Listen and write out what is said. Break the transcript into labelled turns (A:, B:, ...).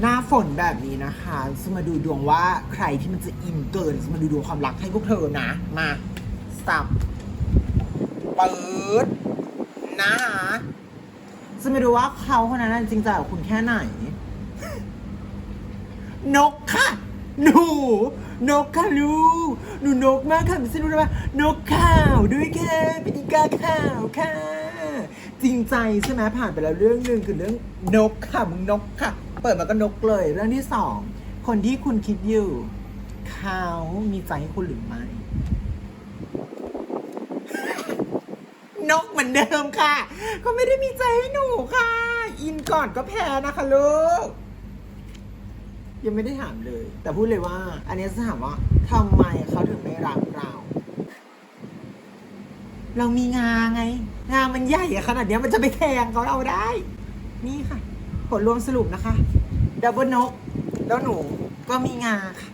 A: หน้าฝนแบบนี้นะคะจะมาดูดวงว่าใครที่มันจะอินเกินจะมาดูดวงความรักให้พวกเธอนะ มาสับเปิดนะคะจะมาดูว่าเขาคนนั้นจริงใจกับคุณแค่ไหน นกค่ะ หนู นกค่ะลูกหนูนกมากค่ะไม่ใช่รู้ว่านกข่าวด้วยค่ะเป็นอีกาข่าวค่ะ จริงใจใช่ไหมผ่านไปแล้วเรื่องหนึ่งคือเรื่องนกค่ะมึงนกค่ะ เปิดมาก็นกเลย เรื่องที่สองคนที่คุณคิดอยู่ เขามีใจให้คุณหรือไม่ นกเหมือนเดิมค่ะ ก็ไม่ได้มีใจให้หนูค่ะ อินก่อนก็แพ้นะคะลูก ยังไม่ได้ถามเลย แต่พูดเลยว่า อันนี้จะถามว่าทำไมเขาถึงไม่รักเรา เรามีงาไง งามันใหญ่ขนาดเนี้มันจะไปแทงเขาเราได้ นี่ค่ะ ผลรวมสรุปนะคะดับเบิลนก แล้วหนูก็มีงาค่ะ